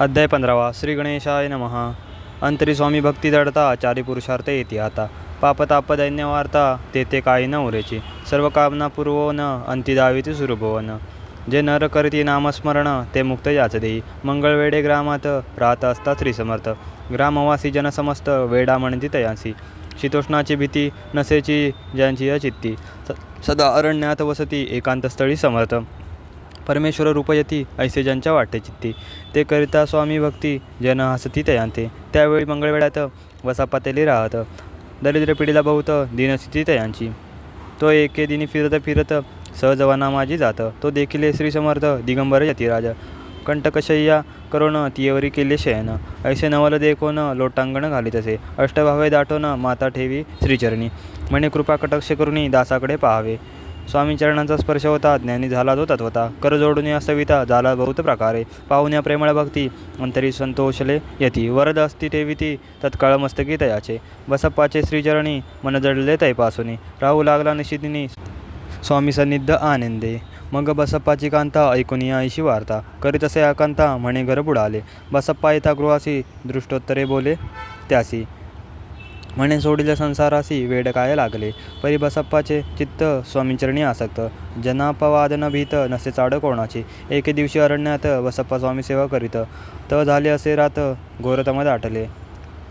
अध्याय पंधरावा श्री गणेशाय नमः. अंतरी स्वामी भक्ती दडता चारी पुरुषार्थ येते आता. पापतापदैन्यवार्ता तेथे काही न उरेची. सर्व कामना पूर्वोन अंती सुरभवन. जे नर करती नामस्मरण ते मुक्त याच देई. मंगळवेडे ग्रामात राहत असता श्री समर्थ. ग्रामवासी जनसमस्त वेडा म्हणती तयांसी. शीतोष्णाची भीती नसेची ज्यांची अचित्ती. स सदा अरण्यात वसती एकांतस्थळी समर्थ. परमेश्वर रूपयती ऐसे ज्यांच्या वाटे चित्ती. ते करिता स्वामी भक्ती जन हसती तयांते. त्यावेळी मंगळवेळात वसापातेली राहत. दरिद्र पिढीला बहुत दिनस्थिती तयांची. तो एके दिनी फिरत फिरत सहजवाना माझी जात. तो देखील श्री समर्थ दिगंबर यतिराज. कंटकशय्या करोन तियवरी केले शयन. ऐसे नवल देखोन लोटांगण घालीत असे. अष्टभावे दाटोन माता ठेवी श्रीचरणी. म्हणे कृपा कटक्ष करुणी दासाकडे पाहावे. स्वामी चरणांचा स्पर्श होता ज्ञानी झाला तो तत्वता. कर जोडून असविता झाला बहुत प्रकारे. पाहुण्या प्रेमळ भक्ती अंतरी संतोषले यती. वरद असती ठेविती तत्काळ मस्तकी तयाचे. बसप्पाचे श्रीचरणी मन जडले तैपासुनी. राहू लागला निशिदिनी स्वामी सन्निध आनंदे. मग बसप्पाची कांता ऐकून आईशी वार्ता. करीत असे आकांता म्हणे घर बुडाले. बसप्पा येता गृहासी दृष्टोत्तरे बोले त्यासी. म्हणे सोडिले संसारासी वेड काय लागले? परी बसप्पाचे चित्त स्वामीचरणी आसक्त. जनापवादन भीत नसे चाड कोणाची? एके दिवशी अरण्यात बसप्पा स्वामी सेवा करीत. त झाले असे रात घोरतम दाटले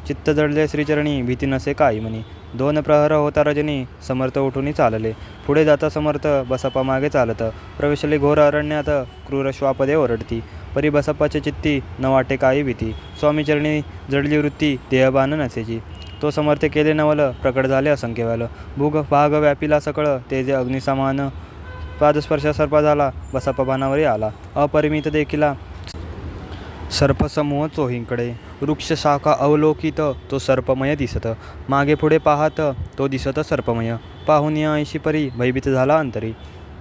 चित्त जडले श्रीचरणी भीती नसे काही म्हणी. दोन प्रहर होता रजनी समर्थ उठून चालले. पुढे जाता समर्थ बसप्पा मागे चालत. प्रवेशले घोर अरण्यात क्रूर श्वापदे ओरडती. परी बसप्पाचे चित्ती न वाटे काही भीती. स्वामीचरणी जडली वृत्ती देहबान नसेची. तो समर्थ केले नवल प्रकट झाले असंख्य वेळ भूग भाग व्यापीला सकळ तेजे अग्निसमान पादस्पर्श सर्प झाला बसप्पा आला. अपरिमित देखिला सर्पसमूह चोहींकडे. वृक्ष शाखा अवलोकित तो सर्पमय दिसत. मागे पुढे पाहत तो दिसत सर्पमय. पाहून या ऐशी परी भयभीत झाला अंतरी.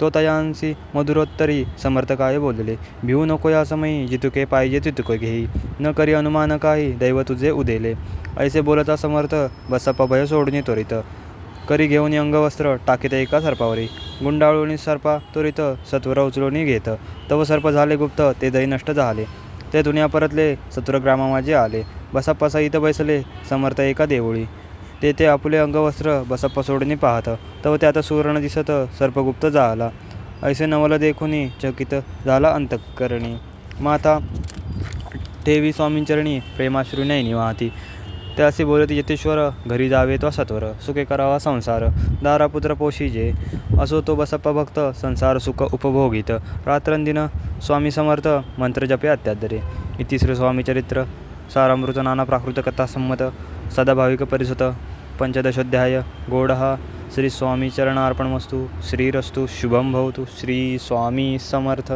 तो तयांसी मधुरोत्तरी समर्थकाय बोलले भिवू नको या समयी जितुके पाहिजे तितुके घेई. न करी अनुमान काही दैव तुझे उदेले. ऐसे बोलता समर्थ बसप्पा भय सोडून त्वरित. करी घेऊन अंगवस्त्र टाकीत एका सर्पावरी. गुंडाळून सर्पा त्वरित सत्वर उचलून घेत. तव सर्प झाले गुप्त ते दही नष्ट झाले. ते दुनिया परतले सत्वर ग्रामा माझे आले. बसप्पा इथं बैसले समर्थ एका देवळी. तेथे आपले अंगवस्त्र बसप्पा सोडणी पाहत. तव त्यात सुवर्ण दिसत सर्पगुप्त झाला. ऐसे नवल देखुनी चकित झाला अंतकरणी. माता ठेवी स्वामींचरणी प्रेमाश्रू नैनी वाहती त्यासी बोलत यतेश्वर घरी जावे तो सत्वर सुखे करावा संसार. दारापुत्र पोषिजे असो तो बसप्पा भक्त संसार सुख उपभोगित. रात्रंदिन स्वामी समर्थ मंत्र जपे अत्यादरे. इतिश्री स्वामी चरित्र सारामृत नाना प्राकृत कथा संमत सदाभाविक परिसुत. पंचदशोध्याय गोडः श्री स्वामी श्रीरस्तु शुभम भवतु। श्री स्वामी समर्थ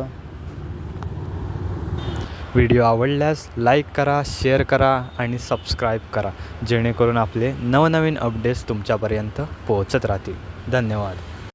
व्हिडिओ आवडल्यास लाईक करा शेअर करा आणि सबस्क्राईब करा जेणेकरून आपले नवनवीन अपडेट्स तुमच्यापर्यंत पोहोचत राहतील. धन्यवाद.